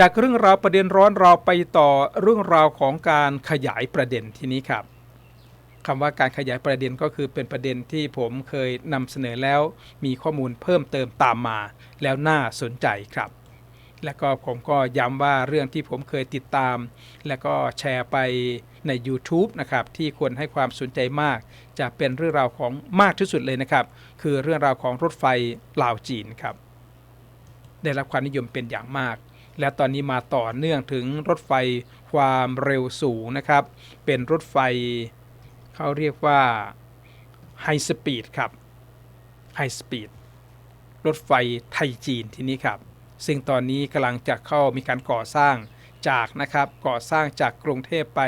จากเรื่องราวประเด็นร้อนเราไปต่อเรื่องราวของการขยายประเด็นทีนี้ครับคำว่าการขยายประเด็นก็คือเป็นประเด็นที่ผมเคยนำเสนอแล้วมีข้อมูลเพิ่มเติมตามมา แล้วน่าสนใจครับ และก็ผมก็ย้ำว่าเรื่องที่ผมเคยติดตาม และก็แชร์ไปใน YouTube นะครับที่ควรให้ความสนใจมาก จะเป็นเรื่องราวของมากที่สุดเลยนะครับ คือเรื่องราวของรถไฟลาวจีนครับ ได้รับความนิยมเป็นอย่างมาก และตอนนี้มาต่อเนื่องถึงรถไฟความเร็วสูงนะครับ เป็นรถไฟเขาเรียกว่าไฮสปีดครับไฮสปีดรถไฟไทยจีนทีนี้ครับ ซึ่งตอนนี้กำลังจะเข้ามีการก่อสร้างจากนะครับก่อสร้างจากกรุงเทพไป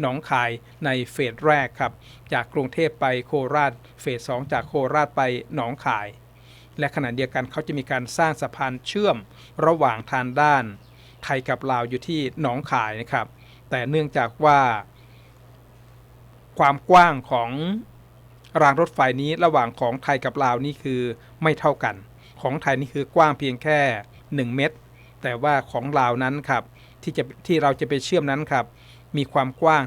หนองคายในเฟสแรกครับ จากกรุงเทพไปโคราชเฟส2จากโคราชไปหนองคาย และขณะเดียวกันเขาจะมีการสร้างสะพานเชื่อมระหว่างทางด้านไทยกับลาวอยู่ที่หนองคายนะครับ แต่เนื่องจากว่า ความกว้างของรางรถไฟนี้ระหว่างของไทยกับลาวนี่คือไม่เท่ากัน ของไทยนี่คือกว้างเพียงแค่ 1 เมตร แต่ว่าของลาวนั้นครับที่จะที่เราจะไปเชื่อมนั้นครับ มีความกว้าง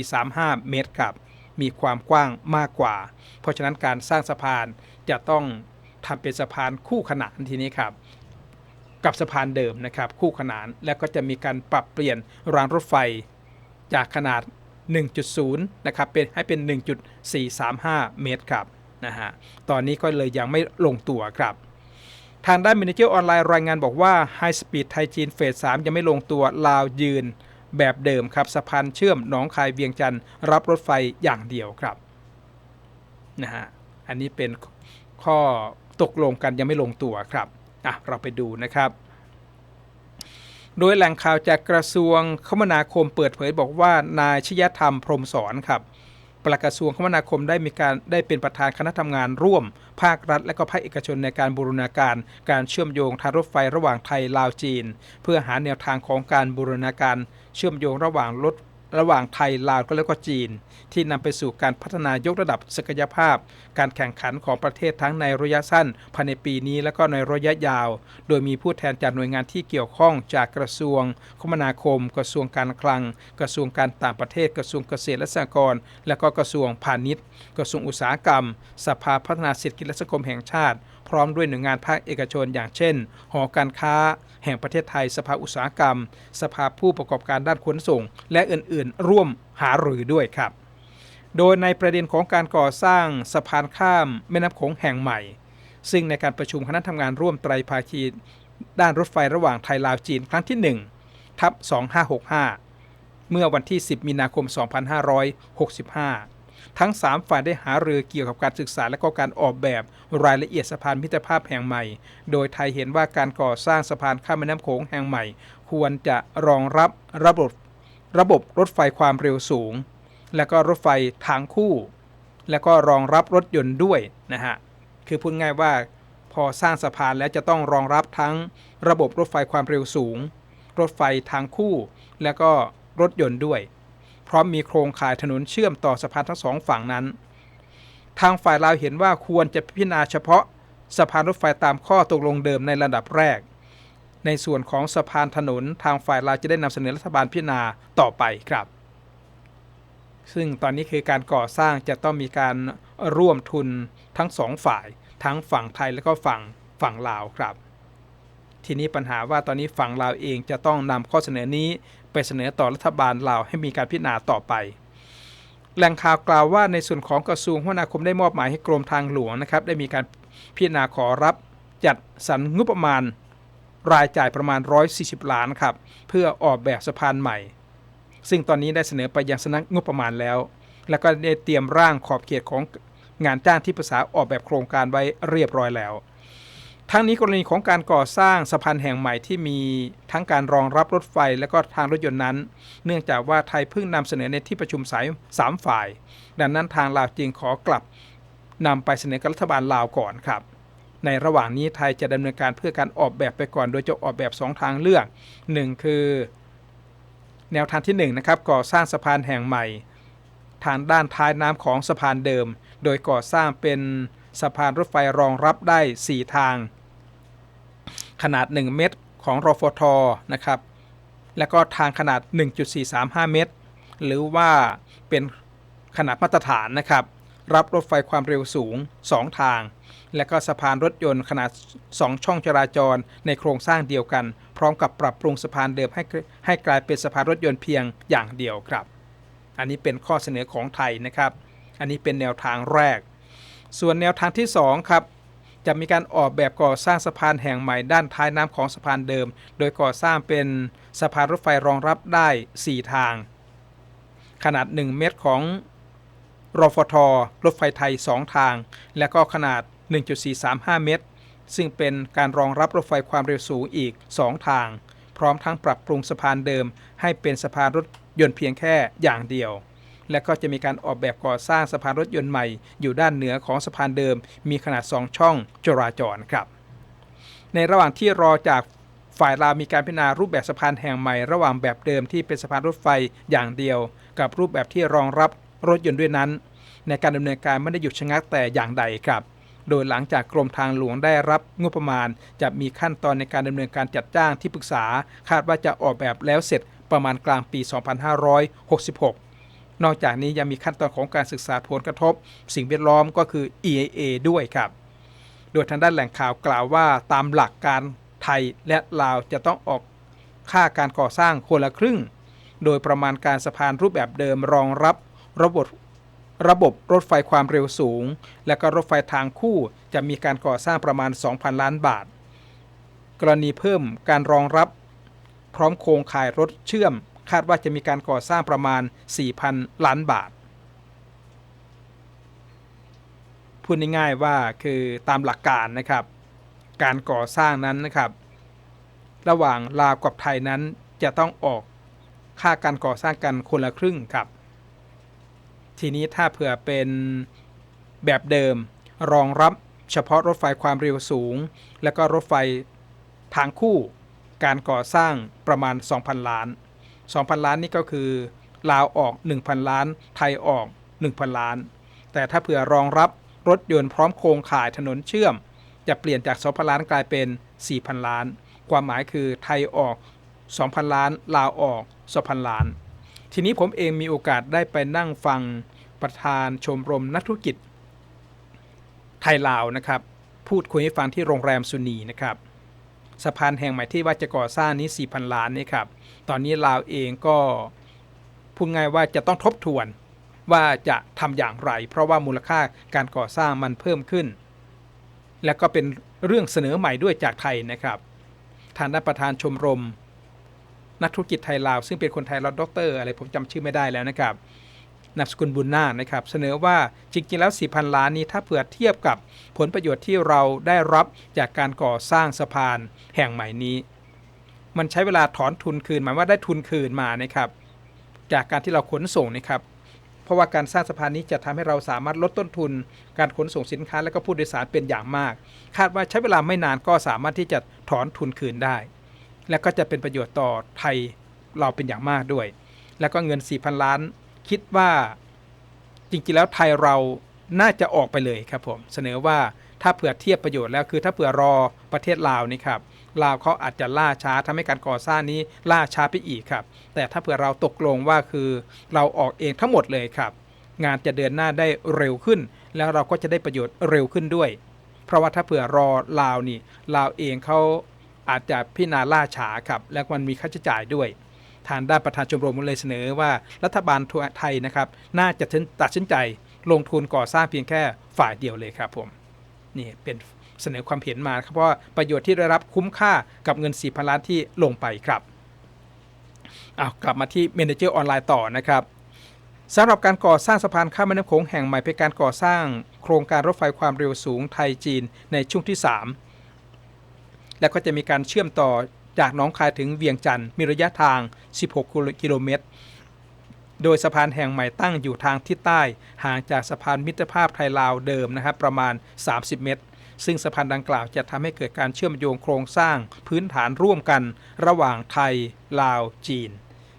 1.435 เมตรครับ มีความกว้างมากกว่า เพราะฉะนั้นการสร้างสะพานจะต้อง ทำเป็นสะพานคู่ขนานทีนี้ครับ กับสะพานเดิมนะครับ คู่ขนานแล้วก็จะมีการปรับเปลี่ยนรางรถไฟจากขนาด 1.0 นะครับเป็นให้เป็น 1.435 เมตรครับนะฮะตอนนี้ก็เลยยังไม่ลงตัวครับทางด้านมินิเจอร์ออนไลน์รายงานบอกว่า High Speed ไทยจีนเฟส 3 ยังไม่ลงตัวลาวยืนแบบเดิมครับ สะพานเชื่อมหนองคายเวียงจันทร์รับรถไฟอย่างเดียวครับนะฮะอันนี้เป็นข้อ ตกลงกันยังไม่ลงตัวครับอะเราไปดูนะครับ โดยแหล่งข่าวจากกระทรวงคมนาคมเปิดเผยบอกว่านายชยธรรมพรมสอนครับปลัดกระทรวงคมนาคมได้มีการได้เป็นประธานคณะทำงานร่วม ภาครัฐ และก็ภาคเอกชนในการบูรณาการการเชื่อมโยงทางรถไฟระหว่างไทยลาวจีน เพื่อหาแนวทางของการบูรณาการเชื่อมโยงระหว่างรถ ระหว่างไทยลาวและก็จีน ที่นำไปสู่การพัฒนายกระดับศักยภาพ การแข่งขันของประเทศทั้งในระยะสั้นภายในปีนี้และก็ในระยะยาว โดยมีผู้แทนจากหน่วยงานที่เกี่ยวข้องจากกระทรวง คมนาคม กระทรวงการคลัง กระทรวงการต่างประเทศ กระทรวงเกษตรและสหกรณ์และก็กระทรวงพาณิชย์ กระทรวงอุตสาหกรรม สภาพัฒนาเศรษฐกิจและสังคมแห่งชาติ ร้อมด้วยหน่วยงานภาคเอกชน อย่างเช่น หอการค้า แห่งประเทศไทย สภาอุตสาหกรรม สภาผู้ประกอบการด้านขนส่ง และอื่นๆ ร่วมหารือด้วยครับ โดยในประเด็นของการก่อสร้างสะพานข้ามแม่น้ำโขงแห่งใหม่ ซึ่งในการประชุมคณะทำงานร่วมไตรภาคีด้านรถไฟระหว่างไทยลาวจีนครั้งที่ 1 ทับ 2565 เมื่อวันที่ 10 มีนาคม 2565 ทั้ง 3 ฝ่ายได้หารือเกี่ยวกับการศึกษาและก็การออกแบบรายละเอียดสะพานมิตรภาพแห่งใหม่ โดยไทยเห็นว่าการก่อสร้างสะพานข้ามแม่น้ำโขงแห่งใหม่ ควรจะรองรับระบบระบบรถไฟความเร็วสูง และก็รถไฟทางคู่ และก็รองรับรถยนต์ด้วยนะฮะคือพูดง่ายว่าพอสร้างสะพานแล้วจะต้องรองรับทั้งระบบรถไฟความเร็วสูง รถไฟทางคู่ และก็รถยนต์ด้วย ร้อมมีโครงข่ายถนนเชื่อมต่อสะพานทั้งสองฝั่งนั้น ทางฝ่ายเราวเห็นว่าควรจะพิจารณาเฉพาะสะพานรถไฟตามข้อตกลงเดิมในระดับแรก ในส่วนของสะพานถนนทางฝ่ายเราวจะได้นำเสนอรัฐบาลพิจารณาต่อไปครับ ซึ่งตอนนี้คือการก่อสร้างจะต้องมีการร่วมทุนทั้งสองฝ่าย ทั้งฝั่งไทยและก็ฝั่งฝั่งลาวครับ ทีนี้ปัญหาว่าตอนนี้ฝั่งลาวเองจะต้องนำข้อเสนอนี้ไปเสนอต่อรัฐบาลลาวให้มีการพิจารณาต่อไป แหล่งข่าวกล่าวว่าในส่วนของกระทรวงคมนาคมได้มอบหมายให้กรมทางหลวงนะครับได้มีการพิจารณาขอรับจัดสรรงบประมาณ รายจ่ายประมาณ 140 ล้านครับเพื่อออกแบบสะพานใหม่ ซึ่งตอนนี้ได้เสนอไปยังสนักงบประมาณแล้ว แล้วก็ได้เตรียมร่างขอบเขตของงานจ้างที่ปรึกษาออกแบบโครงการไว้เรียบร้อยแล้ว ทั้งนี้กรณีของการก่อสร้างสะพานแห่งใหม่ที่มีทั้งการรองรับรถไฟและก็ทางรถยนต์นั้น เนื่องจากว่าไทยเพิ่งนำเสนอในที่ประชุมสาย3ฝ่าย ดังนั้นทางลาวจึงขอกลับนำไปเสนอกับรัฐบาลลาวก่อนครับ ในระหว่างนี้ไทยจะดำเนินการเพื่อการออกแบบไปก่อน โดยจะออกแบบ 2 ทางเลือก 1 คือ แนวทางที่1นะครับก่อสร้างสะพานแห่งใหม่ ทางด้านท้ายน้ำของสะพานเดิม โดยก่อสร้างเป็นสะพานรถไฟรองรับได้ 4 ทาง ขนาด 1 เมตรของรอฟทนะครับ แล้วก็ทางขนาด 1.435 เมตร หรือว่าเป็นขนาดมาตรฐานนะครับ รับรถไฟความเร็วสูง 2 ทาง และก็สะพานรถยนต์ขนาด 2 ช่องจราจรในโครงสร้างเดียวกัน พร้อมกับปรับปรุงสะพานเดิมให้ให้กลายเป็นสะพานรถยนต์เพียงอย่างเดียวครับ อันนี้เป็นข้อเสนอของไทยนะครับ อันนี้เป็นแนวทางแรก ส่วนแนวทางที่ 2 ครับ จะมีการออกแบบก่อสร้างสะพานแห่งใหม่ด้านท้ายน้ำของสะพานเดิม โดยก่อสร้างเป็นสะพานรถไฟรองรับได้ 4 ทาง ขนาด 1 เมตรของรฟท รถไฟไทย 2 ทาง และก็ขนาด 1.435 เมตร ซึ่งเป็นการรองรับรถไฟความเร็วสูงอีก 2 ทาง พร้อมทั้งปรับปรุงสะพานเดิม ให้เป็นสะพานรถยนต์เพียงแค่อย่างเดียว และก็จะมีการออกแบบก่อสร้างสะพานรถยนต์ใหม่ อยู่ด้านเหนือของสะพานเดิม มีขนาด 2 ช่องจราจรครับ ในระหว่างที่รอจากฝ่ายลาวมีการพิจารณารูปแบบสะพานแห่งใหม่ ระหว่างแบบเดิมที่เป็นสะพานรถไฟอย่างเดียว กับรูปแบบที่รองรับรถยนต์ด้วยนั้น ในการดำเนินการไม่ได้หยุดชะงักแต่อย่างใดครับ โดยหลังจากกรมทางหลวงได้รับงบประมาณ จะมีขั้นตอนในการดำเนินการจัดจ้างที่ปรึกษา คาดว่าจะออกแบบแล้วเสร็จประมาณกลางปี 2566 นอกจากนี้ยังมีขั้นตอนของการศึกษาผลกระทบ สิ่งแวดล้อมก็คือ EIA ด้วยครับ โดยทางด้านแหล่งข่าวกล่าวว่าตามหลักการไทยและลาวจะต้องออกค่าการก่อสร้างคนละครึ่ง โดยประมาณการสะพานรูปแบบเดิมรองรับระบบระบบรถไฟความเร็วสูง และก็รถไฟทางคู่จะมีการก่อสร้างประมาณ 2,000 ล้านบาท กรณีเพิ่มการรองรับ พร้อมโครงข่ายรถเชื่อม คาดว่าจะมีการก่อสร้างประมาณ 4,000 ล้านบาท พูดง่ายๆว่าคือตามหลักการนะครับ การก่อสร้างนั้นนะครับ ระหว่างลาวกับไทยนั้นจะต้องออกค่าการก่อสร้างกันคนละครึ่งครับ ทีนี้ถ้าเผื่อเป็นแบบเดิมรองรับเฉพาะรถไฟความเร็วสูง และก็รถไฟทางคู่ การก่อสร้างประมาณ 2,000 ล้าน 2,000 ล้านนี่ก็คือลาวออก 1,000 ล้าน ไทยออก 1,000 ล้าน แต่ถ้าเผื่อรองรับรถยนต์พร้อมโครงข่ายถนนเชื่อม จะเปลี่ยนจาก 2,000 ล้านกลายเป็น 4,000 ล้าน ความหมายคือไทยออก 2,000 ล้าน ลาวออก2,000 ล้าน ทีนี้ผมเองมีโอกาสได้ไปนั่งฟังประธานชมรมนักธุรกิจ ไทยลาวนะครับ พูดคุยให้ฟังที่โรงแรมสุนีนะครับ สะพานแห่งใหม่ที่ว่าจะก่อสร้างนี้ 4,000 ล้านนี่ครับ ตอนนี้ลาวเองก็พูดง่ายว่าจะต้องทบทวนว่าจะทำอย่างไร เพราะว่ามูลค่าการก่อสร้างมันเพิ่มขึ้น และก็เป็นเรื่องเสนอใหม่ด้วยจากไทยนะครับทางด้านประธานชมรม นักธุรกิจไทยลาว ซึ่งเป็นคนไทยแล้วด็อกเตอร์อะไรผมจำชื่อไม่ได้แล้วนะครับ นามสกุลบุญนาคนะครับเสนอว่าจริงๆแล้ว 4,000 ล้านนี้ถ้าเผื่อเทียบกับผลประโยชน์ที่เราได้รับจากการก่อสร้างสะพานแห่งใหม่นี้ มันใช้เวลาถอนทุนคืนหมายว่าได้ทุนคืนมานะครับจากการที่เราขนส่งนะครับเพราะว่าการสร้างสะพานนี้จะทำให้เราสามารถลดต้นทุน การขนส่งสินค้าและก็ผู้โดยสารเป็นอย่างมาก คาดว่าใช้เวลาไม่นานก็สามารถที่จะถอนทุนคืนได้ และก็จะเป็นประโยชน์ต่อไทยเราเป็นอย่างมากด้วย แล้วก็เงิน 4,000 ล้าน คิดว่าจริงๆแล้วไทยเราน่าจะออกไปเลยครับผมเสนอว่าถ้าเผื่อเทียบประโยชน์แล้วคือถ้าเผื่อรอประเทศลาวนี่ครับลาวเขาอาจจะล่าช้าทำให้การก่อสร้างนี้ล่าช้าไปอีกครับ แต่ถ้าเผื่อเราตกลงว่าคือเราออกเองทั้งหมดเลยครับ งานจะเดินหน้าได้เร็วขึ้น แล้วเราก็จะได้ประโยชน์เร็วขึ้นด้วย เพราะว่าถ้าเผื่อรอลาวนี่ลาวเองเขาอาจจะพิจารณาล่าช้าครับ และมันมีค่าใช้จ่ายด้วย ทางด้านประธานชมรมเลยเสนอว่ารัฐบาลไทยนะครับ น่าจะตัดสินใจลงทุนก่อสร้างเพียงแค่ฝ่ายเดียวเลยครับผมนี่เป็นเสนอความเห็นมาครับเพราะว่าประโยชน์ที่ได้รับคุ้มค่ากับเงิน4 0 0 0ล้านที่ลงไปครับเอากลับมาที่ Manager ออนไลน์ต่อนะครับสำหรับการก่อสร้างสะพานข้ามแม่น้ำโขงแห่งใหม่เป็นการก่อสร้างโครงการรถไฟความเร็วสูงไทยจีนในช่วงที่ 3 และก็จะมีการเชื่อมต่อ จากหน้องคายถึงเวียงจันทร์มีระยะทาง 16 กิโลเมตร โดยสะพานแห่งใหม่ตั้งอยู่ทางทิศใต้ ห่างจากสะพานมิตรภาพไทยลาวเดิมนะครับประมาณ 30 เมตร ซึ่งสะพานดังกล่าวจะทำให้เกิดการเชื่อมโยงโครงสร้างพื้นฐานร่วมกันระหว่างไทย ลาว จีน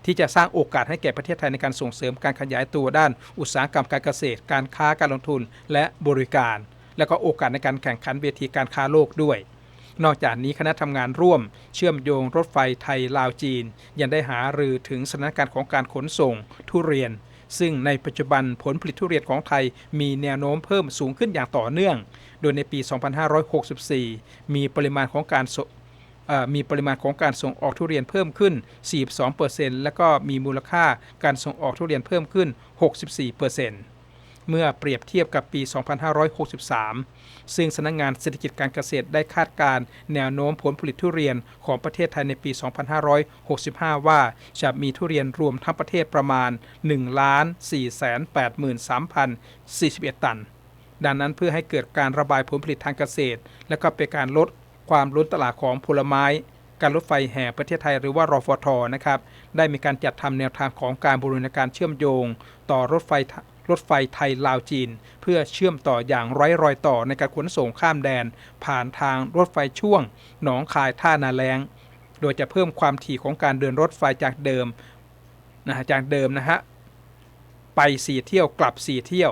ที่จะสร้างโอกาสให้แก่ประเทศไทยในการส่งเสริมการขยายตัวด้านอุตสาหกรรมการเกษตร การค้าการลงทุนและบริการ และก็โอกาสในการแข่งขันเวทีการค้าโลกด้วย นอกจากนี้คณะทำงานร่วม เชื่อมโยงรถไฟไทยลาวจีน ยังได้หารือถึงสถานการณ์ของการขนส่งทุเรียน ซึ่งในปัจจุบันผลผลิตทุเรียนของไทยมีแนวโน้มเพิ่มสูงขึ้นอย่างต่อเนื่อง โดยในปี 2564 มีปริมาณของการมีปริมาณของการส่งออกทุเรียนเพิ่มขึ้น 42%และก็มีมูลค่าการส่งออกทุเรียนเพิ่มขึ้น 64% เมื่อเปรียบเทียบกับปี 2563 ซึ่งสำนักงงานเศรษฐกิจการเกษตรได้คาดการณ์แนวโน้มผลผลิตทุเรียนของประเทศไทยในปี 2565 ว่าจะมีทุเรียนรวมทั้งประเทศประมาณ 1 4 8 3 0 4 1 ตัน ดังนั้นเพื่อให้เกิดการระบายผลผลิตทางเกษตร และก็เป็นการลดความล้นตลาดของผลไม้การรถไฟแห่ประเทศไทยหรือว่ารอฟทนะครับ ได้มีการจัดทำแนวทางของการบูรณาการเชื่อมโยง ต่อรถไฟ รถไฟไทยลาวจีน เพื่อเชื่อมต่ออย่างไร้รอยต่อในการขนส่งข้ามแดน ผ่านทางรถไฟช่วง หนองคายท่านาแลงโดยจะเพิ่มความถี่ของการเดินรถไฟจากเดิมนะฮะจากเดิมนะฮะไป 4 เที่ยวกลับ 4 เที่ยว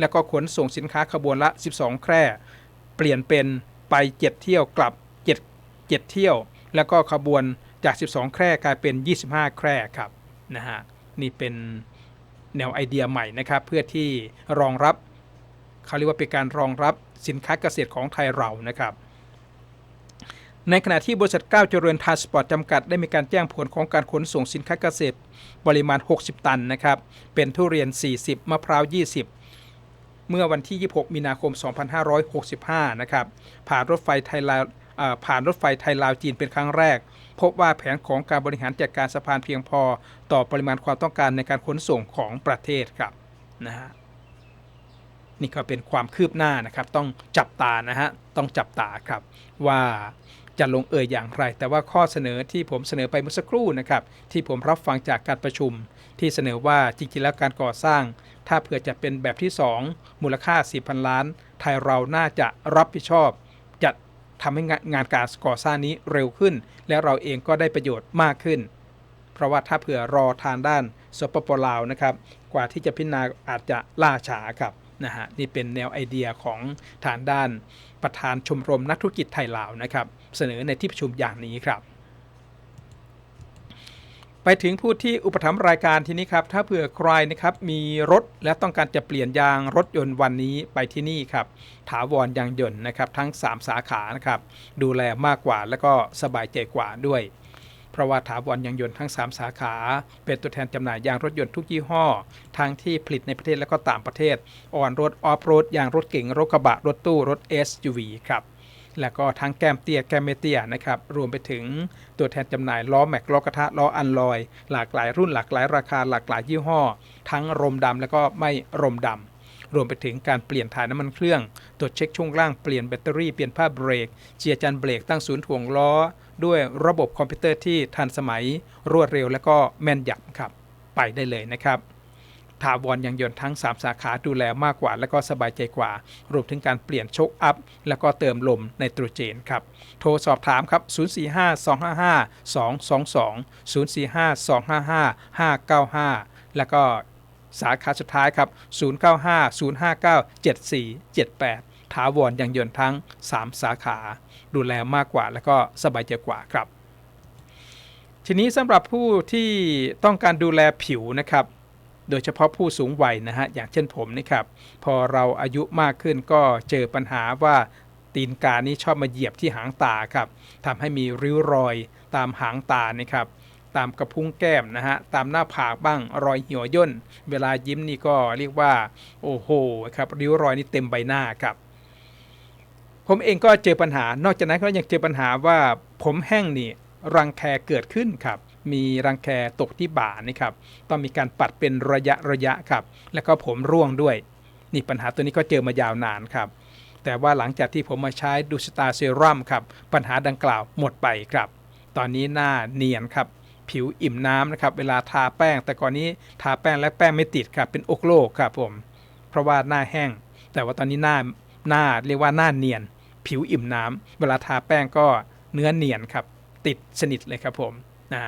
แล้วก็ขนส่งสินค้าขบวนละ 12 แคร่ เปลี่ยนเป็นไป 7 เที่ยวกลับ 7 7 เที่ยว แล้วก็ขบวนจาก 12 แคร่กลายเป็น 25 แคร่ครับนะฮะนี่เป็น แนวไอเดียใหม่นะครับเพื่อที่รองรับเขาเรียกว่าเป็นการรองรับสินค้าเกษตรของไทยเรานะครับ ในขณะที่บริษัทก้าวเจริญทาสปอร์ตจำกัดได้มีการแจ้งผลของการขนส่งสินค้าเกษตรปริมาณ 60 ตันนะครับ เป็นทุเรียน 40 มะพร้าว 20 เมื่อวันที่ 26 มีนาคม 2565 นะครับ ผ่านรถไฟไทยลาวอ่าผ่านรถไฟไทยลาวจีนเป็นครั้งแรก พบว่าแผนของการบริหารจัดการสะพานเพียงพอต่อปริมาณความต้องการในการขนส่งของประเทศครับนะฮะนี่ก็เป็นความคืบหน้านะครับ ต้องจับตานะฮะต้องจับตาครับว่าจะลงเอ่ยอย่างไร แต่ว่าข้อเสนอที่ผมเสนอไปเมื่อสักครู่นะครับ ที่ผมรับฟังจากการประชุม ที่เสนอว่าจริงๆแล้วการก่อสร้าง ถ้าเผื่อจะเป็นแบบที่ 2 มูลค่า4,000 ล้าน ไทยเราน่าจะรับผิดชอบ ทำให้งานงานการก่อสร้างนี้เร็วขึ้น และเราเองก็ได้ประโยชน์มากขึ้น เพราะว่าถ้าเผื่อรอทางด้านสปปลาวนะครับ กว่าที่จะพิจารณาอาจจะล่าช้าครับนะฮะนี่เป็นแนวไอเดียของทางด้านประธานชมรมนักธุรกิจไทยลาวนะครับ เสนอในที่ประชุมอย่างนี้ครับ ไปถึงผู้ที่อุปถัมภ์รายการที่นี้ครับถ้าเผื่อใครนะครับมีรถและต้องการจะเปลี่ยนยางรถยนต์วันนี้ไปที่นี่ครับถาวรยางยนต์นะครับทั้ง 3 สาขานะครับดูแลมากกว่าและก็สบายใจกว่าด้วย เพราะว่าถาวรยางยนต์ทั้ง 3 สาขา เป็นตัวแทนจำหน่ายยางรถยนต์ทุกยี่ห้อ ทั้งที่ผลิตในประเทศและก็ต่างประเทศออนรถออฟโรดยางรถเก๋งรถกระบะรถตู้รถ SUV ครับ แล้วก็ทั้งแก้มเตี้ยแก้มไม่เตี้ยนะครับรวมไปถึงตัวแทนจำหน่ายล้อแม็กล้อกระทะล้ออันลอย หลากหลายรุ่นหลากหลายราคาหลากหลายยี่ห้อ ทั้งรมดำแล้วก็ไม่รมดำรวมไปถึงการเปลี่ยนถ่ายน้ำมันเครื่อง ตรวจเช็คช่วงล่าง เปลี่ยนแบตเตอรี่ เปลี่ยนผ้าเบรก เจียจันเบรก ตั้งศูนย์ถ่วงล้อ ด้วยระบบคอมพิวเตอร์ที่ทันสมัย รวดเร็วและก็แม่นยำครับ ไปได้เลยนะครับ ถาวรยางยนต์ทั้ง 3 สาขาดูแลมากกว่า และก็สบายใจกว่า รวมถึงการเปลี่ยนโชคอัพ แล้วก็เติมลมในโตรเจนครับ โทรสอบถามครับ 045 255 222 045 255 595 แล้วก็สาขาสุดท้ายครับ 095 059 7478ถาวรยางยนต์ทั้ง 3 สาขา ดูแลมากกว่า และก็สบายใจกว่าครับ ทีนี้สำหรับผู้ที่ต้องการดูแลผิวนะครับ โดยเฉพาะผู้สูงวัยนะฮะอย่างเช่นผมนะครับพอเราอายุมากขึ้นก็เจอปัญหาว่าตีนกานี้ชอบมาเหยียบที่หางตาครับทำให้มีริ้วรอยตามหางตานะครับตามกระพุ้งแก้มนะฮะตามหน้าผากบ้างรอยเหี่ยวย่น เวลายิ้มนี่ก็เรียกว่า โอ้โหครับริ้วรอยนี่เต็มใบหน้าครับผมเองก็เจอปัญหานอกจากนั้นก็ยังเจอปัญหาว่าผมแห้งนี่รังแคเกิดขึ้นครับ มีรังแคตกที่บ่านี่ครับต้องมีการปัดเป็นระยะระยะครับ แล้วก็ผมร่วงด้วย นี่ปัญหาตัวนี้ก็เจอมายาวนานครับ แต่ว่าหลังจากที่ผมมาใช้ดูสตาเซรั่มครับ ปัญหาดังกล่าวหมดไปครับ ตอนนี้หน้าเนียนครับ ผิวอิ่มน้ำนะครับ เวลาทาแป้ง แต่ก่อนนี้ทาแป้งและแป้งไม่ติดครับ เป็นอกโลกครับผม เพราะว่าหน้าแห้ง แต่ว่าตอนนี้หน้าหน้าเรียกว่าหน้าเนียน ผิวอิ่มน้ำเวลาทาแป้งก็เนื้อเนียนครับ ติดสนิทเลยครับผม นะ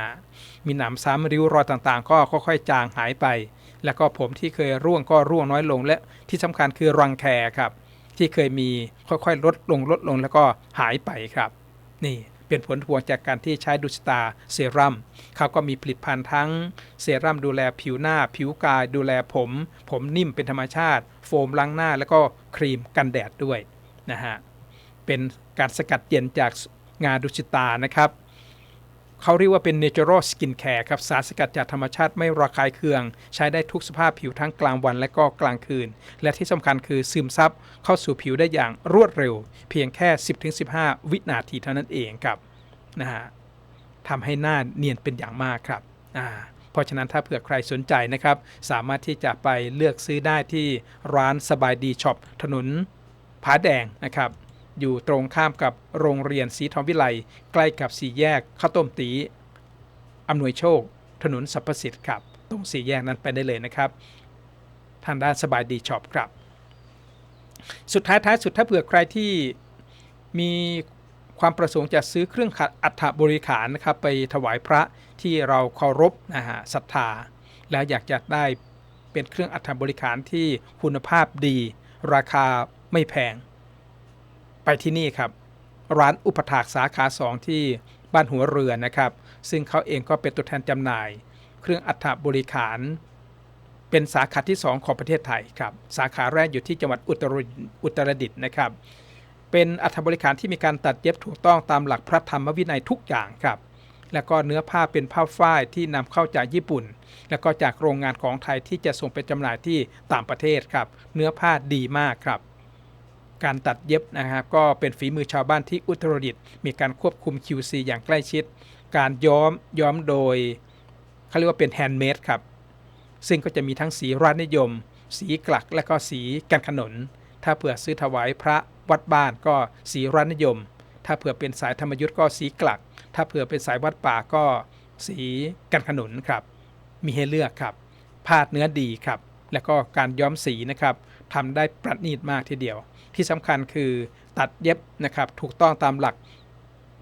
มีหนามซ้ำริ้วรอยต่างๆ ก็ค่อยๆจางหายไป แล้วก็ผมที่เคยร่วงก็ร่วงน้อยลง และที่สำคัญคือรังแคครับ ที่เคยมีค่อยๆลดลงลดลงแล้วก็หายไปครับ นี่เป็นผลพวงจากการที่ใช้ดูสตาเซรั่มเขาก็มีผลิตภัณฑ์ทั้งเซรั่มดูแลผิวหน้า ผิวกาย ดูแลผม ผมนิ่มเป็นธรรมชาติ โฟมล้างหน้า แล้วก็ครีมกันแดดด้วยนะฮะเป็นการสกัดเย็นจากงาดูชิตานะครับ เขาเรียกว่าเป็น natural skin care ครับ สารสกัดจากธรรมชาติไม่ระคายเคือง ใช้ได้ทุกสภาพผิวทั้งกลางวันและก็กลางคืน และที่สำคัญคือซึมซับเข้าสู่ผิวได้อย่างรวดเร็ว เพียงแค่ 10-15 วินาทีเท่านั้นเองครับนะฮะทำให้หน้าเนียนเป็นอย่างมากครับอ่าเพราะฉะนั้นถ้าเผื่อใครสนใจนะครับ สามารถที่จะไปเลือกซื้อได้ที่ร้านสบายดีช็อปถนนผาแดงนะครับ อยู่ตรงข้ามกับโรงเรียนศรีทองวิไลใกล้กับสี่แยกข้าวต้มตีอำนวยโชค ถนนสรรพสิทธิ์ครับ ตรงสี่แยกนั้นไปได้เลยนะครับ ทางด้านสบายดีช็อปครับ สุดท้ายท้ายสุดถ้าเผื่อใครที่มีความประสงค์จะซื้อเครื่องขัดอัฐบริขารนะครับไปถวายพระที่เราเคารพนะฮะศรัทธา แล้วอยากจะได้เป็นเครื่องอัฐบริขารที่คุณภาพดี ราคาไม่แพง ไปที่นี่ครับ ร้านอุปถากสาขา2ที่บ้านหัวเรือนะครับ ซึ่งเขาเองก็เป็นตัวแทนจำหน่าย เครื่องอัฐบริขาร เป็นสาขาที่ 2 ของประเทศไทยครับ สาขาแรกอยู่ที่จังหวัดอุตรอุตรดิตถ์นะครับ เป็นอัฐบริขารที่มีการตัดเย็บถูกต้องตามหลักพระธรรมวินัยทุกอย่างครับแล้วก็เนื้อผ้าเป็นผ้าฝ้ายที่นำเข้าจากญี่ปุ่น แล้วก็จากโรงงานของไทยที่จะส่งไปจำหน่ายที่ต่างประเทศครับ เนื้อผ้าดีมากครับ การตัดเย็บนะครับ ก็เป็นฝีมือชาวบ้านที่อุตรดิตถ์มีการควบคุม QC อย่างใกล้ชิด การย้อมย้อมโดยเขาเรียกว่าเป็นแฮนด์เมดครับ ซึ่งก็จะมีทั้งสีราชนิยม สีกลักและก็สีกันขนน ถ้าเผื่อซื้อถวายพระวัดบ้านก็สีราชนิยม ถ้าเผื่อเป็นสายธรรมยุทธ์ก็สีกลัก ถ้าเผื่อเป็นสายวัดป่าก็สีกันขนนครับ มีให้เลือกครับ พาดเนื้อดีครับ แล้วก็การย้อมสีนะครับทำได้ประณีตมากทีเดียว ที่สำคัญคือตัดเย็บนะครับถูกต้องตามหลัก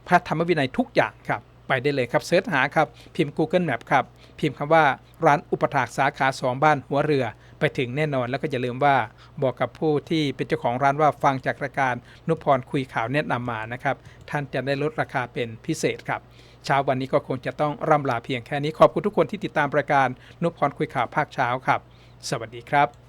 พระธรรมวินัยทุกอย่างครับไปได้เลยครับเสิร์ชหาครับพิมพ์ Google Map ครับพิมพ์คำว่าร้านอุปถากสาขา 2 บ้านหัวเรือ ไปถึงแน่นอนแล้วก็อย่าลืมว่าบอกกับผู้ที่เป็นเจ้าของร้านว่าฟังจากรายการนุพรคุยข่าวแนะนำมานะครับท่านจะได้ลดราคาเป็นพิเศษครับเช้าวันนี้ก็คงจะต้องร่ำลาเพียงแค่นี้ขอบคุณทุกคนที่ติดตามรายการนุพรคุยข่าวภาคเช้าครับ สวัสดีครับ